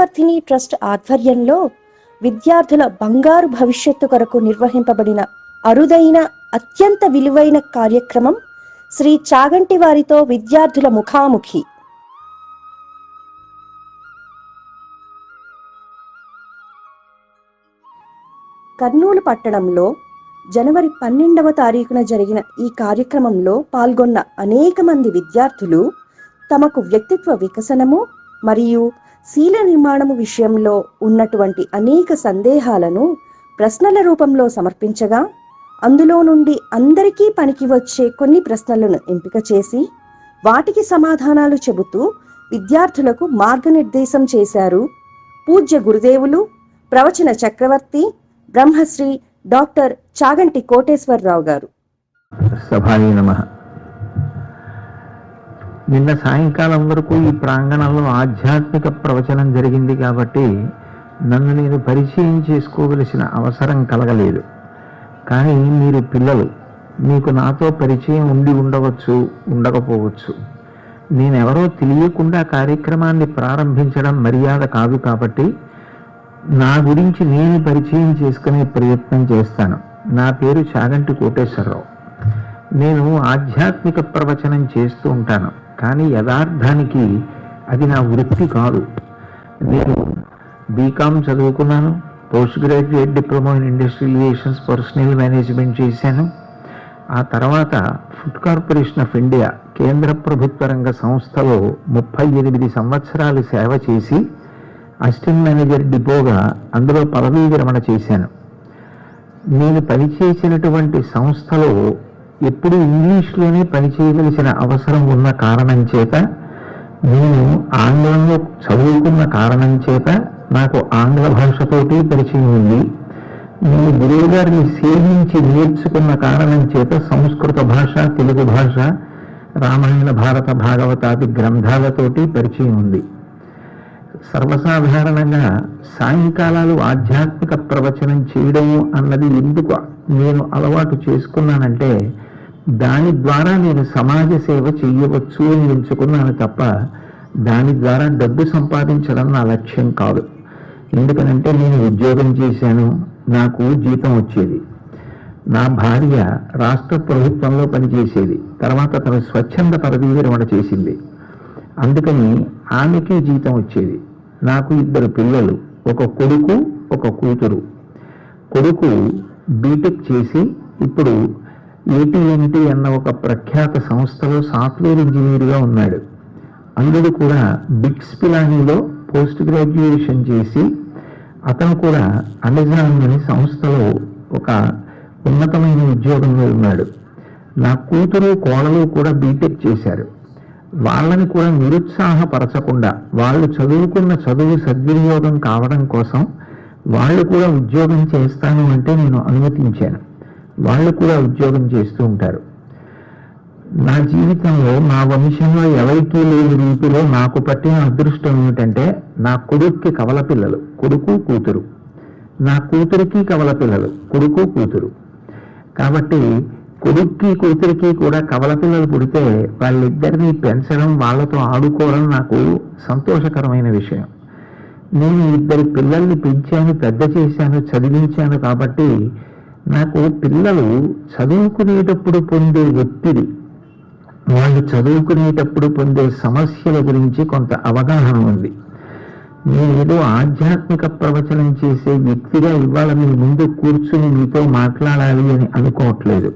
Vidyavardhini trust ఆధ్వర్యంలో విద్యార్థుల బంగారు భవిష్యత్తు కొరకు నిర్వహింపబడిన అరుదైన అత్యంత విలువైన కార్యక్రమం శ్రీ చాగంటి వారితో విద్యార్థుల ముఖాముఖి. కర్నూలు పట్టణంలో జనవరి పన్నెండవ తారీఖున జరిగిన ఈ కార్యక్రమంలో పాల్గొన్న అనేక మంది విద్యార్థులు తమకు వ్యక్తిత్వ వికసనము మరియు శీల నిర్మాణము విషయంలో ఉన్నటువంటి అనేక సందేహాలను ప్రశ్నల రూపంలో సమర్పించగా అందులో నుండి అందరికీ పనికి వచ్చే కొన్ని ప్రశ్నలను ఎంపిక చేసి వాటికి సమాధానాలు చెబుతూ విద్యార్థులకు మార్గనిర్దేశం చేశారు పూజ్య గురుదేవులు ప్రవచన చక్రవర్తి బ్రహ్మశ్రీ డాక్టర్ చాగంటి కోటేశ్వరరావు గారు. సభాయ నమ. నిన్న సాయంకాలం వరకు ఈ ప్రాంగణంలో ఆధ్యాత్మిక ప్రవచనం జరిగింది కాబట్టి నన్ను నేను పరిచయం చేసుకోవలసిన అవసరం కలగలేదు. కానీ మీరు పిల్లలు మీకు నాతో పరిచయం ఉండి ఉండవచ్చు ఉండకపోవచ్చు. నేనెవరో తెలియకుండా కార్యక్రమాన్ని ప్రారంభించడం మర్యాద కాదు కాబట్టి నా గురించి నేను పరిచయం చేసుకునే ప్రయత్నం చేస్తాను. నా పేరు చాగంటి కోటేశ్వరరావు. నేను ఆధ్యాత్మిక ప్రవచనం చేస్తూ ఉంటాను. కానీ యథార్థానికి అది నా వృత్తి కాదు. నేను బీకామ్ చదువుకున్నాను post graduate diploma in industrial relations personnel management చేశాను. ఆ తర్వాత ఫుడ్ కార్పొరేషన్ ఆఫ్ ఇండియా కేంద్ర ప్రభుత్వ రంగ సంస్థలో ముప్పై ఎనిమిది సంవత్సరాలు సేవ చేసి అసిస్టెంట్ మేనేజర్ డిపోగా అందులో పదవీ విరమణ చేశాను. నేను పనిచేసినటువంటి సంస్థలో ఎప్పుడు ఇంగ్లీష్లోనే పనిచేయవలసిన అవసరం ఉన్న కారణం చేత నేను ఆంగ్లంలో చదువుకున్న కారణం చేత నాకు ఆంగ్ల భాషతోటి పరిచయం ఉంది. నేను గురువు గారిని సేవించి నేర్చుకున్న కారణం చేత సంస్కృత భాష తెలుగు భాష రామాయణ భారత భాగవతాది గ్రంథాలతోటి పరిచయం ఉంది. సర్వసాధారణంగా సాయంకాలాలు ఆధ్యాత్మిక ప్రవచనం చేయడం అన్నది ఎందుకు నేను అలవాటు చేసుకున్నానంటే దాని ద్వారా నేను సమాజ సేవ చేయవచ్చు అని ఎంచుకున్నాను తప్ప దాని ద్వారా డబ్బు సంపాదించడం నా లక్ష్యం కాదు. ఎందుకనంటే నేను ఉద్యోగం చేశాను నాకు జీతం వచ్చేది. నా భార్య రాష్ట్ర ప్రభుత్వంలో పనిచేసేది తర్వాత తన స్వచ్ఛంద పదవీ విరమణ చేసింది. అందుకని ఆమెకే జీతం వచ్చేది. నాకు ఇద్దరు పిల్లలు ఒక కొడుకు ఒక కూతురు. కొడుకు బీటెక్ చేసి ఇప్పుడు ఏటీఎన్టీ అన్న ఒక ప్రఖ్యాత సంస్థలో సాఫ్ట్వేర్ ఇంజనీర్గా ఉన్నాడు. అల్లుడు కూడా బిగ్స్ పిలానీలో పోస్ట్ గ్రాడ్యుయేషన్ చేసి అతను కూడా అమెజాన్ అనే సంస్థలో ఒక ఉన్నతమైన ఉద్యోగంలో ఉన్నాడు. నా కూతురు కోడలు కూడా బీటెక్ చేశారు. వాళ్ళని కూడా నిరుత్సాహపరచకుండా వాళ్ళు చదువుకున్న చదువు సద్వినియోగం కావడం కోసం వాళ్ళు కూడా ఉద్యోగం చేస్తాను అంటే నేను అనుమతించాను. వాళ్ళు కూడా ఉద్యోగం చేస్తూ ఉంటారు. నా జీవితంలో నా వంశంలో ఎవరికీ లేని రీతిలో నాకు పట్టిన అదృష్టం ఏమిటంటే నా కొడుక్కి కవల పిల్లలు కొడుకు కూతురు. నా కూతురికి కవల పిల్లలు కొడుకు కూతురు. కాబట్టి కొడుక్కి కూతురికి కూడా కవల పిల్లలు పుడితే వాళ్ళిద్దరినీ పెంచడం వాళ్ళతో ఆడుకోవడం నాకు సంతోషకరమైన విషయం. నేను ఇద్దరు పిల్లల్ని పెంచాను పెద్ద చేశాను చదివించాను కాబట్టి నాకు పిల్లలు చదువుకునేటప్పుడు పొందే ఒత్తిడి వాళ్ళు చదువుకునేటప్పుడు పొందే సమస్యల గురించి కొంత అవగాహన ఉంది. నేనేదో ఆధ్యాత్మిక ప్రవచనం చేసే వ్యక్తిగా ఇవాళ మీ ముందు కూర్చుని మీతో మాట్లాడాలి అని అనుకోవట్లేదు.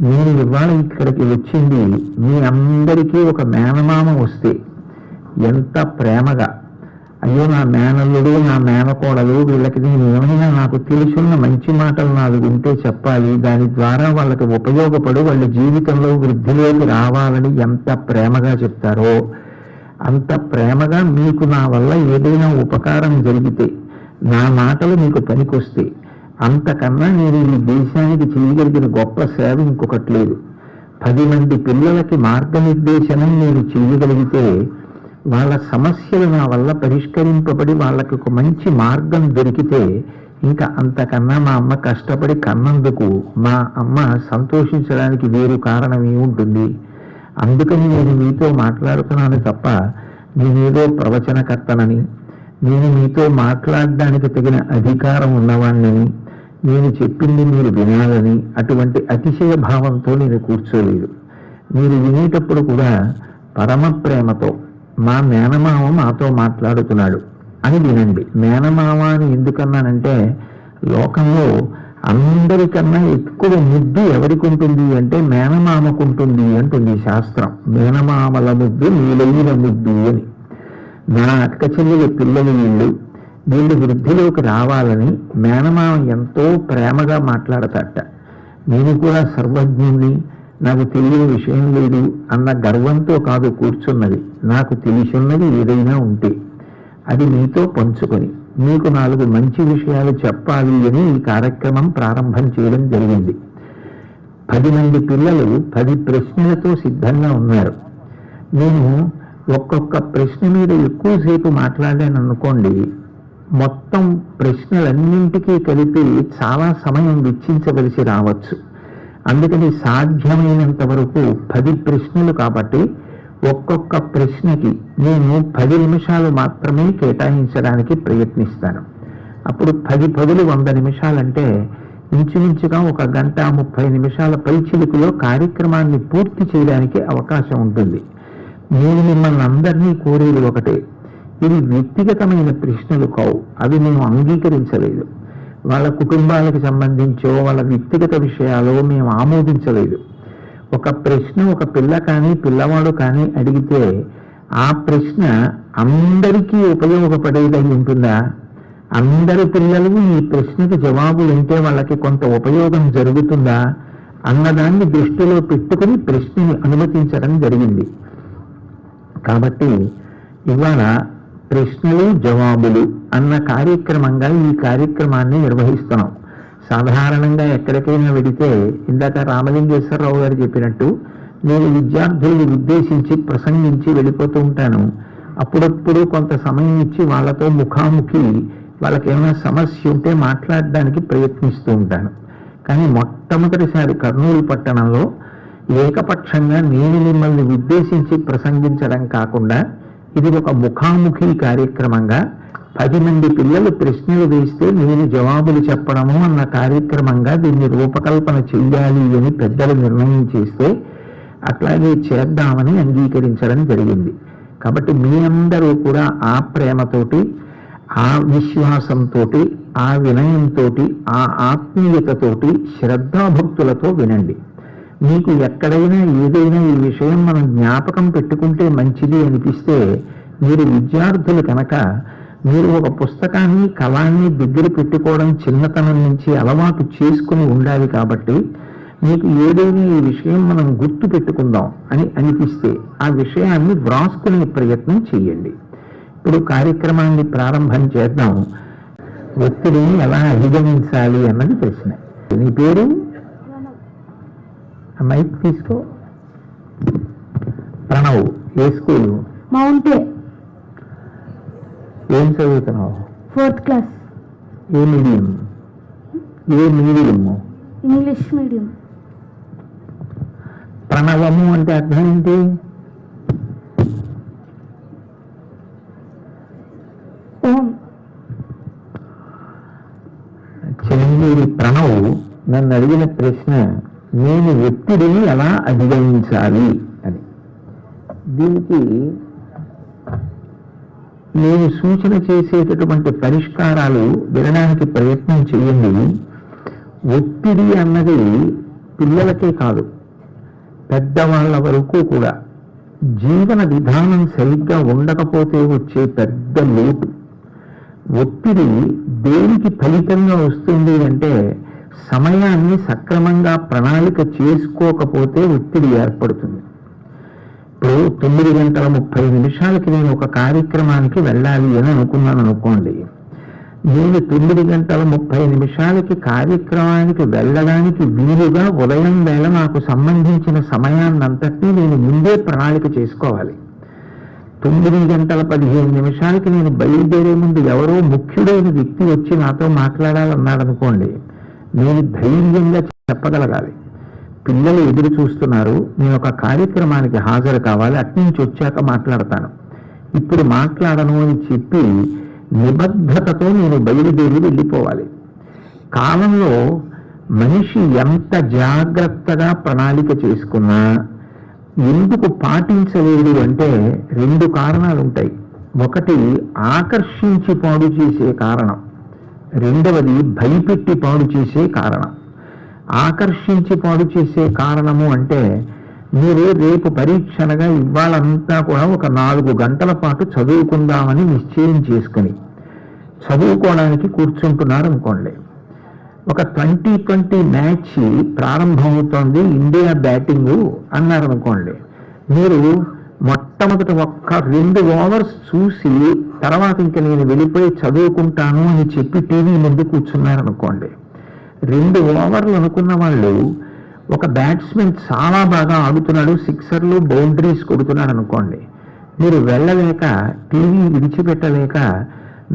నేను ఇవాళ ఇక్కడికి వచ్చింది మీ అందరికీ ఒక మేనమామ వస్తే ఎంత ప్రేమగా అయ్యో నా మేనల్లుడు నా మేనకోడలు వీళ్ళకి నేను ఏమైనా నాకు తెలుసున్న మంచి మాటలు నాకు ఉంటే చెప్పాలి. దాని ద్వారా వాళ్ళకి ఉపయోగపడి వాళ్ళ జీవితంలో వృద్ధిలోకి రావాలని ఎంత ప్రేమగా చెప్తారో. అంత ప్రేమగా మీకు నా వల్ల ఏదైనా ఉపకారం జరిగితే నా మాటలు మీకు పనికొస్తే అంతకన్నా నేను ఈ దేశానికి చేయగలిగిన గొప్ప సేవ ఇంకొకటి లేదు. పది మంది పిల్లలకి మార్గనిర్దేశనం నేను చేయగలిగితే వాళ్ళ సమస్యలు నా వల్ల పరిష్కరింపబడి వాళ్ళకి ఒక మంచి మార్గం దొరికితే ఇంకా అంతకన్నా మా అమ్మ కష్టపడి కన్నందుకు మా అమ్మ సంతోషించడానికి వేరు కారణం ఏముంటుంది? అందుకని నేను మీతో మాట్లాడుతున్నాను తప్ప నేనేదో ప్రవచనకర్తనని నేను మీతో మాట్లాడడానికి తగిన అధికారం ఉన్నవాణ్ణని నేను చెప్పింది మీరు వినాలని అటువంటి అతిశయ భావంతో నేను కూర్చోలేదు. మీరు వినేటప్పుడు కూడా పరమ ప్రేమతో మా మేనమామ మాతో మాట్లాడుతున్నాడు. అని వినండి. మేనమామ అని ఎందుకన్నానంటే లోకంలో అందరికన్నా ఎక్కువ ముద్దు ఎవరికి ఉంటుంది అంటే మేనమామకు ఉంటుంది అంటుంది శాస్త్రం. మేనమామల ముద్దు నీలైన ముద్దు అని. నా అక్క చెల్లెల పిల్లలు వీళ్ళు. వీళ్ళు వృద్ధిలోకి రావాలని మేనమామ ఎంతో ప్రేమగా మాట్లాడతాట నేను కూడా సర్వజ్ఞుణ్ణి నాకు తెలియని విషయం లేదు అన్న గర్వంతో కాదు కూర్చున్నది. నాకు తెలిసున్నది ఏదైనా ఉంటే అది మీతో పంచుకొని మీకు నాలుగు మంచి విషయాలు చెప్పాలి అని ఈ కార్యక్రమం ప్రారంభం చేయడం జరిగింది. పది మంది పిల్లలు పది ప్రశ్నలతో సిద్ధంగా ఉన్నారు. నేను ఒక్కొక్క ప్రశ్న మీద ఎక్కువసేపు మాట్లాడాను అనుకోండి మొత్తం ప్రశ్నలన్నింటికీ కలిపి చాలా సమయం వెచ్చించవలసి రావచ్చు. అందుకని సాధ్యమైనంత వరకు పది ప్రశ్నలు కాబట్టి ఒక్కొక్క ప్రశ్నకి నేను పది నిమిషాలు మాత్రమే కేటాయించడానికి ప్రయత్నిస్తాను. అప్పుడు పది పదులు వంద నిమిషాలంటే ఇంచుమించుగా ఒక గంట ముప్పై నిమిషాల పైచిలుకులో కార్యక్రమాన్ని పూర్తి చేయడానికి అవకాశం ఉంటుంది. నేను మిమ్మల్ని అందరినీ కోరేది ఒకటే ఇవి వ్యక్తిగతమైన ప్రశ్నలు కావు అవి మేము అంగీకరించలేదు. వాళ్ళ కుటుంబాలకు సంబంధించో వాళ్ళ వ్యక్తిగత విషయాలు మేము ఆమోదించలేదు. ఒక ప్రశ్న ఒక పిల్ల కానీ పిల్లవాడు కానీ అడిగితే ఆ ప్రశ్న అందరికీ ఉపయోగపడేదని ఉంటుందా? అందరి పిల్లలు ఈ ప్రశ్నకి జవాబు వింటే వాళ్ళకి కొంత ఉపయోగం జరుగుతుందా? అన్నదాన్ని దృష్టిలో పెట్టుకుని ప్రశ్నని అనుమతించడం జరిగింది. కాబట్టి ఇవాళ ప్రశ్నలు జవాబులు అన్న కార్యక్రమంగా ఈ కార్యక్రమాన్ని నిర్వహిస్తున్నాం. సాధారణంగా ఎక్కడికైనా వెడితే ఇందాక రామలింగేశ్వరరావు గారు చెప్పినట్టు నేను విద్యార్థుల్ని ఉద్దేశించి ప్రసంగించి వెళ్ళిపోతూ ఉంటాను. అప్పుడప్పుడు కొంత సమయం ఇచ్చి వాళ్ళతో ముఖాముఖి వాళ్ళకి ఏమైనా సమస్య ఉంటే మాట్లాడడానికి ప్రయత్నిస్తూ ఉంటాను. కానీ మొట్టమొదటిసారి కర్నూలు పట్టణంలో ఏకపక్షంగా నేను మిమ్మల్ని ఉద్దేశించి ప్రసంగించడం కాకుండా ఇది ఒక ముఖాముఖి కార్యక్రమంగా పది మంది పిల్లలు ప్రశ్నలు వేస్తే నేను జవాబులు చెప్పడము అన్న కార్యక్రమంగా దీన్ని రూపకల్పన చెయ్యాలి అని పెద్దలు నిర్ణయం చేస్తే అట్లాగే చేద్దామని అంగీకరించడం జరిగింది. కాబట్టి మీ అందరూ కూడా ఆ ప్రేమతోటి ఆ విశ్వాసంతో ఆ వినయంతో ఆ ఆత్మీయతతోటి శ్రద్ధాభక్తులతో వినండి. మీకు ఎక్కడైనా ఏదైనా ఈ విషయం మనం జ్ఞాపకం పెట్టుకుంటే మంచిది అనిపిస్తే మీరు విద్యార్థులు కనుక మీరు ఒక పుస్తకాన్ని కళాన్ని దగ్గర పెట్టుకోవడం చిన్నతనం నుంచి అలవాటు చేసుకుని ఉండాలి కాబట్టి మీకు ఏదైనా ఈ విషయం మనం గుర్తు పెట్టుకుందాం అని అనిపిస్తే ఆ విషయాన్ని వ్రాసుకునే ప్రయత్నం చేయండి. ఇప్పుడు కార్యక్రమాన్ని ప్రారంభం చేద్దాం. ఒత్తిడిని ఎలా అధిగమించాలి అన్నది ప్రశ్న. నీ పేరు? మైక్ తీసుకో. ప్రణవ్ ఏ స్కూలు? మౌంటే. ఏం చదువుతున్నావు? Fourth class. ఏ మీడియం? ఏ మీడియము ఇంగ్లీష్ మీడియం. ప్రణవము అంటే అర్థం ఏంటి? చిరంజీవి ప్రణవ్ నన్ను అడిగిన ప్రశ్న నేను ఒత్తిడిని ఎలా అధిగమించాలి అని. దీనికి నేను సూచన చేసేటటువంటి పరిష్కారాలు వినడానికి ప్రయత్నం చేయండి. ఒత్తిడి అన్నది పిల్లలకే కాదు పెద్దవాళ్ళ వరకు కూడా. జీవన విధానం సరిగ్గా ఉండకపోతే వచ్చే పెద్ద లోటు. ఒత్తిడి దేనికి ఫలితంగా వస్తుంది అంటే సమయాన్ని సక్రమంగా ప్రణాళిక చేసుకోకపోతే ఒత్తిడి ఏర్పడుతుంది. ఇప్పుడు తొమ్మిది గంటల ముప్పై నిమిషాలకి నేను ఒక కార్యక్రమానికి వెళ్ళాలి అని అనుకున్నాను అనుకోండి. నేను తొమ్మిది గంటల ముప్పై నిమిషాలకి కార్యక్రమానికి వెళ్ళడానికి వీలుగా ఉదయం వేళ నాకు సంబంధించిన సమయాన్నంతటినీ నేను ముందే ప్రణాళిక చేసుకోవాలి. తొమ్మిది గంటల పదిహేను నిమిషాలకి నేను బయలుదేరే ముందు ఎవరో ముఖ్యుడైన వ్యక్తి వచ్చి నాతో మాట్లాడాలన్నాడు అనుకోండి నేను ధైర్యంగా చెప్పగలగాలి. పిల్లలు ఎదురు చూస్తున్నారు నేను ఒక కార్యక్రమానికి హాజరు కావాలి అట్నుంచి వచ్చాక మాట్లాడతాను. ఇప్పుడు మాట్లాడను అని చెప్పి నిబద్ధతతో నేను బయలుదేరి వెళ్ళిపోవాలి. కాలంలో మనిషి ఎంత జాగ్రత్తగా ప్రణాళిక చేసుకున్నా ఎందుకు పాటించలేదు అంటే రెండు కారణాలు ఉంటాయి ఒకటి ఆకర్షించి పాడు చేసే కారణం. రెండవది భయపెట్టి పాడు చేసే కారణం. ఆకర్షించి పాడు చేసే కారణము అంటే మీరు రేపు పరీక్షనగా ఇవ్వాలంతా కూడా ఒక నాలుగు గంటల పాటు చదువుకుందామని నిశ్చయం చేసుకుని చదువుకోవడానికి కూర్చుంటున్నారు అనుకోండి ఒక ట్వంటీ ట్వంటీ మ్యాచ్ ప్రారంభమవుతోంది ఇండియా బ్యాటింగ్ అన్నారు అనుకోండి మీరు మొట్టమొదట ఒక్క రెండు ఓవర్స్ చూసి తర్వాత ఇంక నేను వెళ్ళిపోయి చదువుకుంటాను అని చెప్పి టీవీ ముందు కూర్చున్నారనుకోండి. రెండు ఓవర్లు అనుకున్న వాళ్ళు ఒక బ్యాట్స్మెన్ చాలా బాగా ఆడుతున్నాడు సిక్సర్లు బౌండరీస్ కొడుతున్నాడు అనుకోండి మీరు వెళ్ళలేక టీవీ విడిచిపెట్టలేక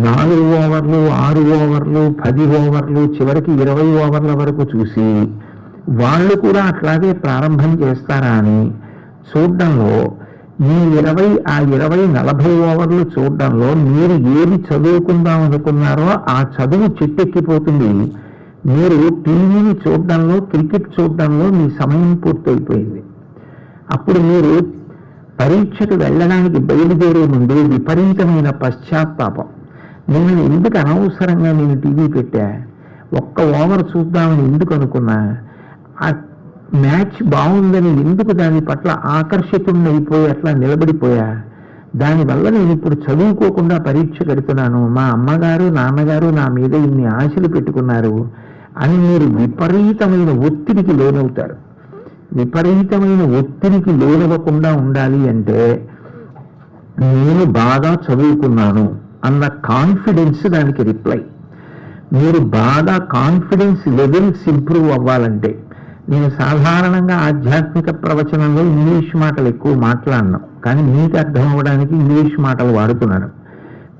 నాలుగు ఓవర్లు ఆరు ఓవర్లు పది ఓవర్లు చివరికి ఇరవై ఓవర్ల వరకు చూసి వాళ్ళు కూడా అట్లాగే ప్రారంభం చేస్తారా అని చూడడంలో ఈ ఇరవై ఆ ఇరవై నలభై ఓవర్లు చూడడంలో మీరు ఏది చదువుకుందాం అనుకున్నారో ఆ చదువు చెట్టెక్కిపోతుంది. మీరు టీవీని చూడడంలో క్రికెట్ చూడడంలో మీ సమయం పూర్తయిపోయింది. అప్పుడు మీరు పరీక్షకు వెళ్ళడానికి బయలుదేరే ముందు విపరీతమైన పశ్చాత్తాపం. నేను ఎందుకు అనవసరంగా నేను టీవీ పెట్టా? ఒక్క ఓవర్ చూద్దామని ఎందుకు అనుకున్నా? ఆ మ్యాచ్ బాగుందని ఎందుకు దాని పట్ల ఆకర్షితున్నైపోయి అట్లా నిలబడిపోయా? దానివల్ల నేను ఇప్పుడు చదువుకోకుండా పరీక్ష కడుతున్నాను. మా అమ్మగారు నాన్నగారు నా మీద ఇన్ని ఆశలు పెట్టుకున్నారు అని మీరు విపరీతమైన ఒత్తిడికి లోనవుతారు. విపరీతమైన ఒత్తిడికి లోనవ్వకుండా ఉండాలి అంటే నేను బాగా చదువుకున్నాను అన్న కాన్ఫిడెన్స్ దానికి రిప్లై. మీరు బాగా కాన్ఫిడెన్స్ లెవెల్స్ ఇంప్రూవ్ అవ్వాలంటే నేను సాధారణంగా ఆధ్యాత్మిక ప్రవచనంలో ఇంగ్లీష్ మాటలు ఎక్కువ మాట్లాడను. కానీ మీకు అర్థం అవ్వడానికి ఇంగ్లీష్ మాటలు వాడుతున్నాను.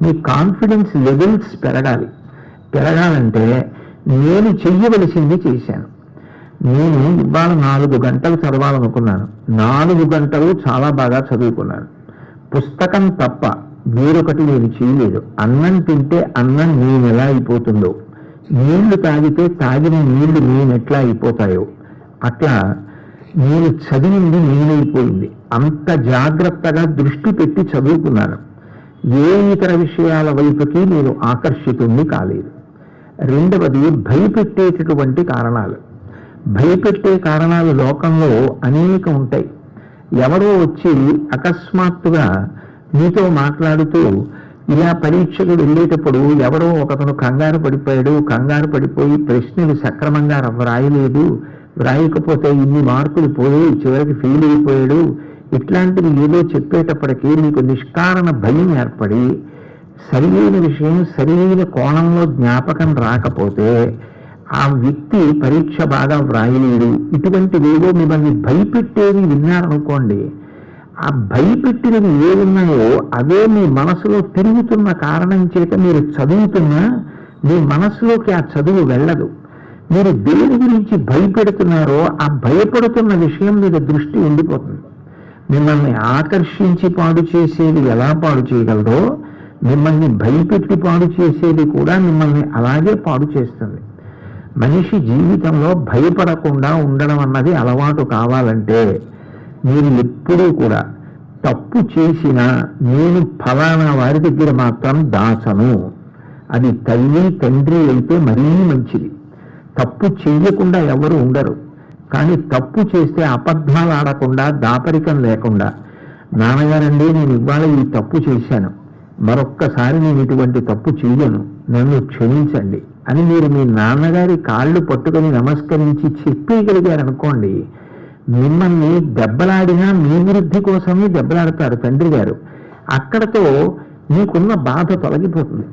మీ కాన్ఫిడెన్స్ లెవెల్స్ పెరగాలి. పెరగాలంటే నేను చెయ్యవలసింది చేశాను. నేను ఇవాళ నాలుగు గంటలు చదవాలనుకున్నాను. నాలుగు గంటలు చాలా బాగా చదువుకున్నాను. పుస్తకం తప్ప వేరొకటి నేను చేయలేదు. అన్నం తింటే అన్నం నేను ఎలా అయిపోతుందో. నీళ్ళు తాగితే తాగిన నీళ్ళు నేను ఎట్లా అయిపోతాయో. అట్లా నేను చదివింది నేనైపోయింది అంత జాగ్రత్తగా దృష్టి పెట్టి చదువుకున్నాను ఏ ఇతర విషయాల వైపుకి నేను ఆకర్షితుణ్ణి కాలేదు. రెండవది భయపెట్టేటటువంటి కారణాలు. భయపెట్టే కారణాలు లోకంలో అనేక ఉంటాయి. ఎవరో వచ్చి అకస్మాత్తుగా మీతో మాట్లాడుతూ ఇలా పరీక్షకు వెళ్ళేటప్పుడు ఎవరో ఒకతను కంగారు పడిపోయాడు కంగారు పడిపోయి ప్రశ్నలు సక్రమంగా వ్రాయలేదు వ్రాయకపోతే ఇన్ని మార్కులు పోయి చివరికి ఫెయిల్ అయిపోయాడు. ఇట్లాంటివి ఏదో చెప్పేటప్పటికీ మీకు నిష్కారణ భయం ఏర్పడి సరియైన విషయం సరియైన కోణంలో జ్ఞాపకం రాకపోతే ఆ వ్యక్తి పరీక్ష బాగా వ్రాయలేడు. ఇటువంటివేవో మిమ్మల్ని భయపెట్టేవి విన్నారనుకోండి. ఆ భయపెట్టినవి ఏమున్నాయో అవే మీ మనసులో తిరుగుతున్న కారణం చేత మీరు చదువుతున్నా మీ మనసులోకి ఆ చదువు వెళ్ళదు. మీరు దేని గురించి భయపెడుతున్నారో ఆ భయపడుతున్న విషయం మీద దృష్టి ఉండిపోతుంది. మిమ్మల్ని ఆకర్షించి పాడు చేసేది ఎలా పాడు చేయగలదో మిమ్మల్ని భయపెట్టి పాడు చేసేది కూడా మిమ్మల్ని అలాగే పాడు చేస్తుంది. మనిషి జీవితంలో భయపడకుండా ఉండడం అన్నది అలవాటు కావాలంటే మీరు ఎప్పుడూ కూడా తప్పు చేసినా నేను ఫలానా వారి దగ్గర మాత్రం దాచను అది తల్లి తండ్రి అయితే మరీ మంచిది. తప్పు చేయకుండా ఎవరు ఉండరు. కానీ తప్పు చేస్తే అబద్ధాలు ఆడకుండా దాపరికం లేకుండా నాన్నగారండి నేను ఇవాళ ఈ తప్పు చేశాను. మరొక్కసారి నేను ఇటువంటి తప్పు చేయను నన్ను క్షమించండి అని మీరు మీ నాన్నగారి కాళ్ళు పట్టుకొని నమస్కరించి చెప్పేయగలిగారనుకోండి మిమ్మల్ని దెబ్బలాడినా మీ వృద్ధి కోసమే దెబ్బలాడతారు తండ్రి గారు. అక్కడతో మీకున్న బాధ తొలగిపోతుంది.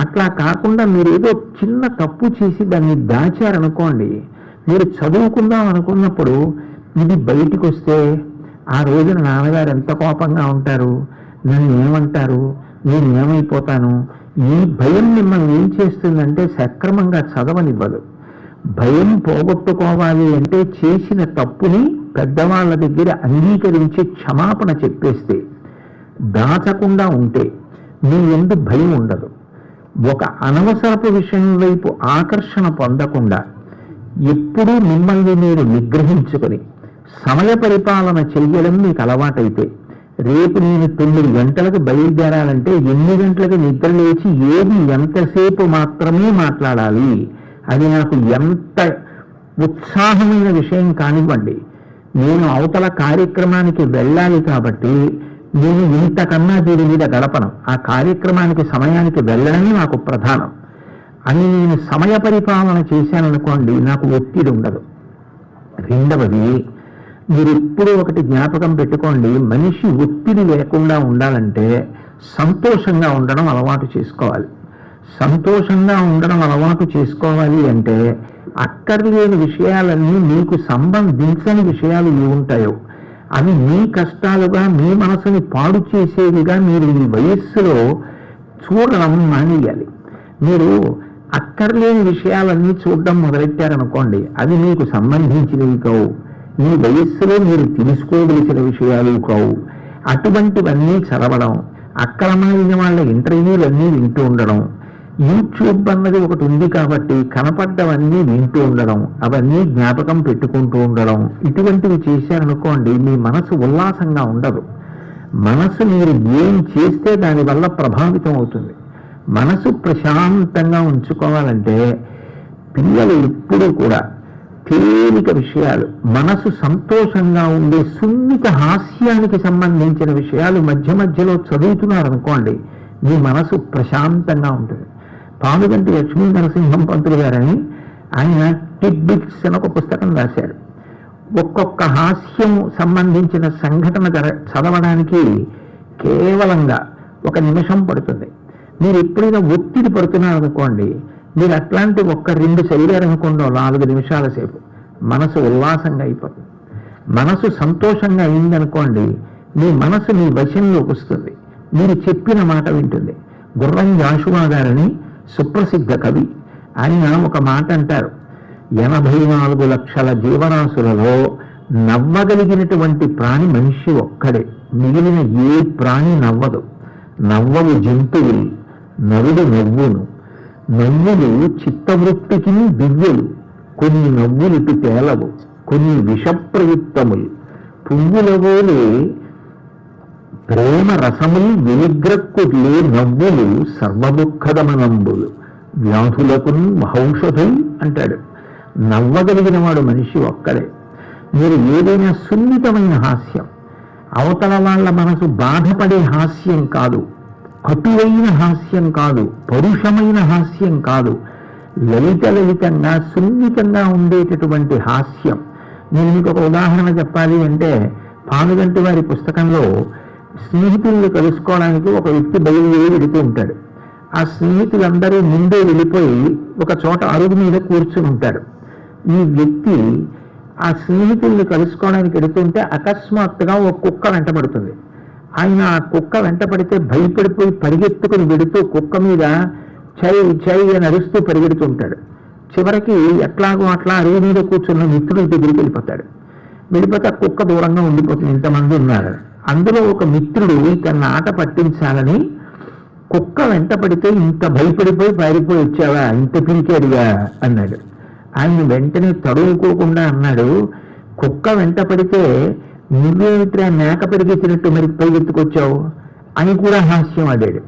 అట్లా కాకుండా మీరు ఏదో చిన్న తప్పు చేసి దాన్ని దాచారనుకోండి మీరు చదువుకుందాం అనుకున్నప్పుడు ఇది బయటికి వస్తే ఆ రోజున నాన్నగారు ఎంత కోపంగా ఉంటారు నన్ను ఏమంటారు నేను ఏమైపోతాను ఈ భయం మిమ్మల్ని ఏం చేస్తుందంటే సక్రమంగా చదవనివ్వదు. భయం పోగొట్టుకోవాలి అంటే చేసిన తప్పుని పెద్దవాళ్ళ దగ్గర అంగీకరించి క్షమాపణ చెప్పేస్తే దాచకుండా ఉంటే మీ ఎందు భయం ఉండదు. ఒక అనవసరపు విషయం వైపు ఆకర్షణ పొందకుండా ఎప్పుడూ మిమ్మల్ని మీరు నిగ్రహించుకొని సమయ పరిపాలన చెయ్యడం మీకు అలవాటైతే రేపు నేను తొమ్మిది గంటలకు బయలుదేరాలంటే ఎన్ని గంటలకు నిద్ర లేచి ఏది ఎంతసేపు మాత్రమే మాట్లాడాలి అది నాకు ఎంత ఉత్సాహమైన విషయం కానివ్వండి. నేను అవతల కార్యక్రమానికి వెళ్ళాలి కాబట్టి నేను ఇంతకన్నా దీని మీద గడపను. ఆ కార్యక్రమానికి సమయానికి వెళ్ళడమే నాకు ప్రధానం. అని నేను సమయ పరిపాలన చేశాననుకోండి నాకు ఒత్తిడి ఉండదు. రెండవది మీరు ఎప్పుడూ ఒకటి జ్ఞాపకం పెట్టుకోండి మనిషి ఒత్తిడి లేకుండా ఉండాలంటే సంతోషంగా ఉండడం అలవాటు చేసుకోవాలి. సంతోషంగా ఉండడం అలవాటు చేసుకోవాలి అంటే అక్కర్లేని విషయాలన్నీ మీకు సంబంధించని విషయాలు ఏవి ఉంటాయో అవి మీ కష్టాలుగా మీ మనసుని పాడు చేసేవిగా మీరు ఈ వయస్సులో చూడడం మానేయాలి. మీరు అక్కర్లేని విషయాలన్నీ చూడడం మొదలెట్టారనుకోండి అవి మీకు సంబంధించినవి కావు. మీ వయస్సులో మీరు తెలుసుకోవలసిన విషయాలు కావు. అటువంటివన్నీ చదవడం అక్రమైన వాళ్ళ ఇంటర్వ్యూలన్నీ వింటూ ఉండడం యూట్యూబ్ అన్నది ఒకటి ఉంది కాబట్టి కనపడ్డవన్నీ వింటూ ఉండడం అవన్నీ జ్ఞాపకం పెట్టుకుంటూ ఉండడం ఇటువంటివి చేశారనుకోండి మీ మనసు ఉల్లాసంగా ఉండదు. మనసు మీరు ఏం చేస్తే దానివల్ల ప్రభావితం అవుతుంది. మనసు ప్రశాంతంగా ఉంచుకోవాలంటే పిల్లలు ఎప్పుడూ కూడా తేలిక విషయాలు మనసు సంతోషంగా ఉండే సున్నిత హాస్యానికి సంబంధించిన విషయాలు మధ్య మధ్యలో చదువుతున్నారనుకోండి మీ మనసు ప్రశాంతంగా ఉంటుంది. పాలుగంటి లక్ష్మీ నరసింహం పంతులు గారని ఆయన టిడ్బిట్స్ అని ఒక పుస్తకం రాశారు. ఒక్కొక్క హాస్యం సంబంధించిన సంఘటన చదవడానికి కేవలంగా ఒక నిమిషం పడుతుంది. మీరు ఎప్పుడైనా ఒత్తిడి పడుతున్నారు అనుకోండి మీరు అట్లాంటి ఒక్క రెండు శరీరారనుకోండి నాలుగు నిమిషాల సేపు మనసు ఉల్లాసంగా అయిపోతుంది. మనసు సంతోషంగా అయిందనుకోండి మీ మనసు మీ వశంలోకి వస్తుంది. మీరు చెప్పిన మాట వింటుంది. గుర్రం జాషువా గారని సుప్రసిద్ధ కవి. ఆయన ఒక మాట అంటారు ఎనభై నాలుగు లక్షల జీవరాశులలో నవ్వగలిగినటువంటి ప్రాణి మనిషి ఒక్కడే. మిగిలిన ఏ ప్రాణి నవ్వదు. నవ్వవు జంతువులు నవ్వుడు నవ్వును. నవ్వులు చిత్తవృత్తికి దివ్యులు. కొన్ని నవ్వులు తేలవు కొన్ని విషప్రయుక్తములు. పువ్వులవోలే ప్రేమ రసములు వెలిగ్రక్కులే నవ్వులు సర్వదుఃఖదమనంబులు. వ్యాధులకు మహౌషధులు అంటాడు. నవ్వగలిగిన వాడు మనిషి ఒక్కడే. మీరు ఏదైనా సున్నితమైన హాస్యం అవతల వాళ్ళ మనసు బాధపడే హాస్యం కాదు కటువైన హాస్యం కాదు పరుషమైన హాస్యం కాదు. లలిత లలితంగా సున్నితంగా ఉండేటటువంటి హాస్యం. నేను మీకు ఒక ఉదాహరణ చెప్పాలి అంటే పానుగంటి వారి పుస్తకంలో స్నేహితుల్ని కలుసుకోవడానికి ఒక వ్యక్తి బయలుదేరి వెళుతూ ఉంటాడు. ఆ స్నేహితులందరూ ముందే వెళ్ళిపోయి ఒక చోట అరుగు మీద కూర్చుని ఉంటారు. ఈ వ్యక్తి ఆ స్నేహితుల్ని కలుసుకోవడానికి వెళుతుంటే అకస్మాత్తుగా ఒక కుక్క వెంటబడుతుంది ఆయన ఆ కుక్క వెంటపడితే భయపడిపోయి పరిగెత్తుకుని వెడుతూ కుక్క మీద చై చై అని అరుస్తూ పరిగెడుతుంటాడు చివరికి ఎట్లాగో అట్లా అరుగు మీద కూర్చున్న మిత్రుడి దగ్గరికి వెళ్ళిపోతాడు. వెళ్ళిపోతే ఆ కుక్క దూరంగా ఉండిపోతుంది. ఇంతమంది ఉన్నారు. అందులో ఒక మిత్రుడు ఇతన్ని ఆట పట్టించాలని కుక్క వెంట పడితే ఇంత భయపడిపోయి పారిపోయి వచ్చావా? ఇంత పిలిచాడుగా అన్నాడు. ఆయన వెంటనే తడువుకోకుండా అన్నాడు కుక్క వెంట పడితే నువ్వేమిట్రా మేక పెరిగించినట్టు మరి పరిగెత్తుకొచ్చావు? అని కూడా హాస్యం ఆడాడు.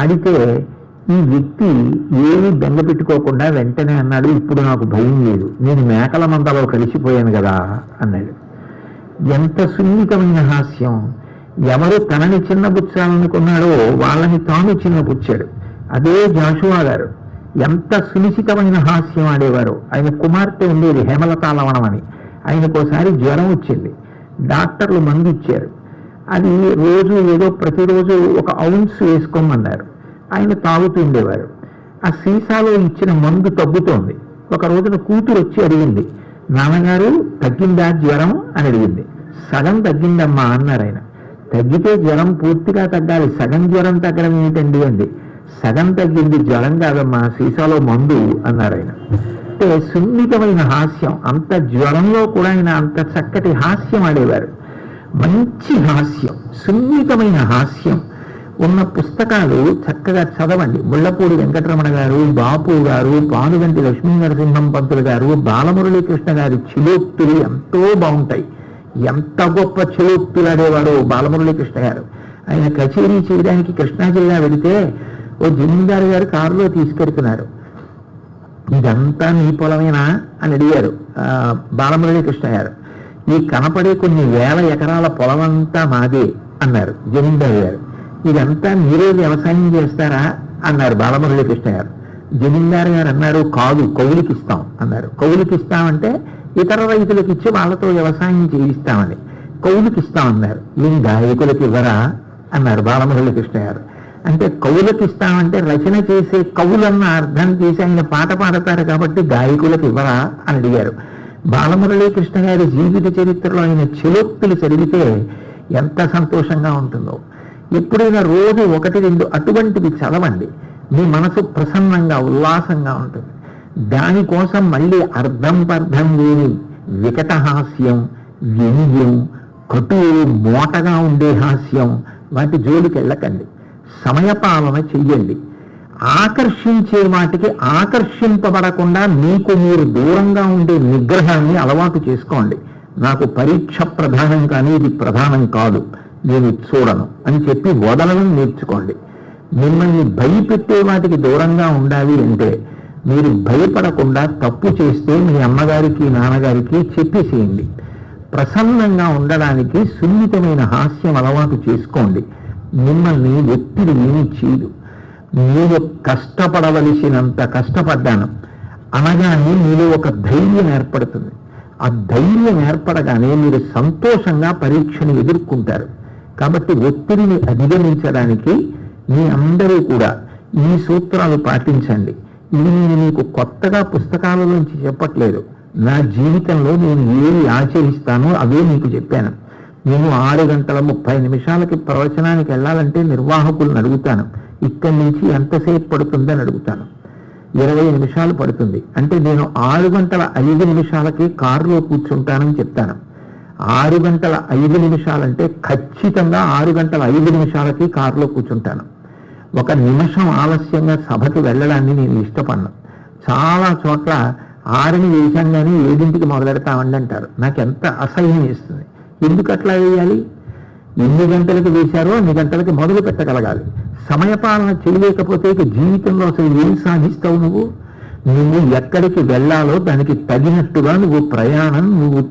ఆడితే ఈ వ్యక్తి ఏమీ బెంగ పెట్టుకోకుండా వెంటనే అన్నాడు ఇప్పుడు నాకు భయం లేదు. నేను మేకల మందలో కలిసిపోయాను కదా అన్నాడు. ఎంత సున్నితమైన హాస్యం. ఎవరు తనని చిన్నబుచ్చాలనుకున్నాడో వాళ్ళని తాను చిన్నపుచ్చాడు అదే జాషువా గారు. ఎంత సునిశితమైన హాస్యం ఆడేవారు. ఆయన కుమార్తె ఉండేది హేమలతా లవణం అని ఆయనకోసారి జ్వరం వచ్చింది. డాక్టర్లు మందు ఇచ్చారు. అది రోజు ఏదో ప్రతిరోజు ఒక ఔన్స్ వేసుకోమన్నారు. ఆయన తాగుతూ ఉండేవారు. ఆ సీసాలో ఇచ్చిన మందు తగ్గుతోంది. ఒక రోజున కూతురు వచ్చి అడిగింది నాన్నగారు తగ్గిందా జ్వరం? అని అడిగింది. సగం తగ్గిందమ్మా అన్నారు ఆయన. తగ్గితే జ్వరం పూర్తిగా తగ్గాలి. సగం జ్వరం తగ్గడం ఏంటండి అంది. సగం తగ్గింది జ్వరం కాదమ్మా సీసాలో మందు అన్నారు ఆయన. అంటే సున్నితమైన హాస్యం. అంత జ్వరంలో కూడా ఆయన అంత చక్కటి హాస్యం ఆడేవారు. మంచి హాస్యం సున్నితమైన హాస్యం. ఉన్న పుస్తకాలు చక్కగా చదవండి. ముళ్ళపూడి వెంకటరమణ గారు బాపు గారు పానుగంటి లక్ష్మీ నరసింహం పంతులు గారు బాలమురళీకృష్ణ గారి చిలోక్తులు ఎంతో బాగుంటాయి. ఎంత గొప్ప చిలోక్తులు ఆడేవాడు బాలమురళీకృష్ణ గారు. ఆయన కచేరీ చేయడానికి కృష్ణా జిల్లా వెళితే ఓ జమీందారు గారు కారులో తీసుకెడుతున్నారు ఇదంతా నీ పొలమేనా? అని అడిగారు ఆ, గారు. ఈ కనపడే కొన్ని వేల ఎకరాల పొలం అంతా మాదే అన్నారు జమీందారు గారు. ఇదంతా మీరే వ్యవసాయం చేస్తారా? అన్నారు బాలమురళీకృష్ణ గారు. జమీందారు గారు అన్నారు కాదు కౌలుకిస్తాం అన్నారు. కౌలుకి అంటే ఇతర రైతులకు ఇచ్చి వాళ్ళతో వ్యవసాయం చేయిస్తామని కౌలుకి ఇస్తామన్నారు. ఏం గాయకులకు ఇవ్వరా? అన్నారు బాలమురళి కృష్ణ గారు అంటే కవులకు ఇస్తామంటే రచన చేసే కవులన్న అర్థం చేసి ఆయన పాట పాడతారు కాబట్టి గాయకులకు ఇవ్వరా అని అడిగారు. బాలమురళీ కృష్ణ గారి జీవిత చరిత్రలో ఆయన చిలోక్తులు చదివితే ఎంత సంతోషంగా ఉంటుందో. ఎప్పుడైనా రోజు ఒకటి రెండు అటువంటివి చదవండి. మీ మనసు ప్రసన్నంగా ఉల్లాసంగా ఉంటుంది. దానికోసం మళ్ళీ అర్థం పర్థం లేని వికట హాస్యం వ్యంగ్యం కటు మోటగా ఉండే హాస్యం వాటి జోలికి వెళ్ళకండి. సమయపాలన చెయ్యండి. ఆకర్షించే వాటికి ఆకర్షింపబడకుండా మీకు మీరు దూరంగా ఉండే నిగ్రహాన్ని అలవాటు చేసుకోండి. నాకు పరీక్ష ప్రధానం కానీ ఇది ప్రధానం కాదు. నేను చూడను అని చెప్పి వదలడం నేర్చుకోండి. మిమ్మల్ని భయపెట్టే వాటికి దూరంగా ఉండాలి అంటే మీరు భయపడకుండా తప్పు చేస్తే మీ అమ్మగారికి నాన్నగారికి చెప్పేసేయండి. ప్రసన్నంగా ఉండడానికి సున్నితమైన హాస్యం అలవాటు చేసుకోండి. మిమ్మల్ని ఒత్తిడి ఏమీ చేయదు. నేను కష్టపడవలసినంత కష్టపడ్డాను. అనగానే మీలో ఒక ధైర్యం ఏర్పడుతుంది. ఆ ధైర్యం ఏర్పడగానే మీరు సంతోషంగా పరీక్షను ఎదుర్కొంటారు. కాబట్టి ఒత్తిడిని అధిగమించడానికి మీ అందరూ కూడా ఈ సూత్రాలు పాటించండి. ఇది నేను మీకు కొత్తగా పుస్తకాల నుంచి చెప్పట్లేదు. నా జీవితంలో నేను ఏవి ఆచరిస్తానో అవే మీకు చెప్పాను. నేను ఆరు గంటల ముప్పై నిమిషాలకి ప్రవచనానికి వెళ్ళాలంటే నిర్వాహకులను అడుగుతాను. ఇక్కడి నుంచి ఎంతసేపు పడుతుందని అడుగుతాను. ఇరవై నిమిషాలు పడుతుంది. అంటే నేను ఆరు గంటల ఐదు నిమిషాలకి కారులో కూర్చుంటానని చెప్తాను. ఆరు గంటల ఐదు నిమిషాలంటే ఖచ్చితంగా ఆరు గంటల ఐదు నిమిషాలకి కారులో కూర్చుంటాను. ఒక నిమిషం ఆలస్యంగా సభకి వెళ్ళడాన్ని నేను ఇష్టపడను. చాలా చోట్ల ఆరుని వేసంగానే ఏడింటికి మొదలెడతామండి అంటారు. నాకు ఎంత అసహ్యం ఇస్తుంది ఎందుకు అట్లా వేయాలి? ఎన్ని గంటలకు వేశారో అన్ని గంటలకి మొదలు పెట్టగలగాలి. సమయపాలన చేయలేకపోతే జీవితంలో అసలు ఏం సాధిస్తావు నువ్వు? నువ్వు ఎక్కడికి వెళ్ళాలో దానికి తగినట్టుగా నువ్వు ప్రయాణం నువ్వు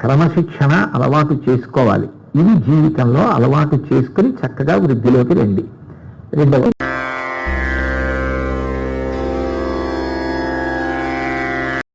క్రమశిక్షణ అలవాటు చేసుకోవాలి. ఇది జీవితంలో అలవాటు చేసుకుని చక్కగా వృద్ధిలోకి రండి. 日本。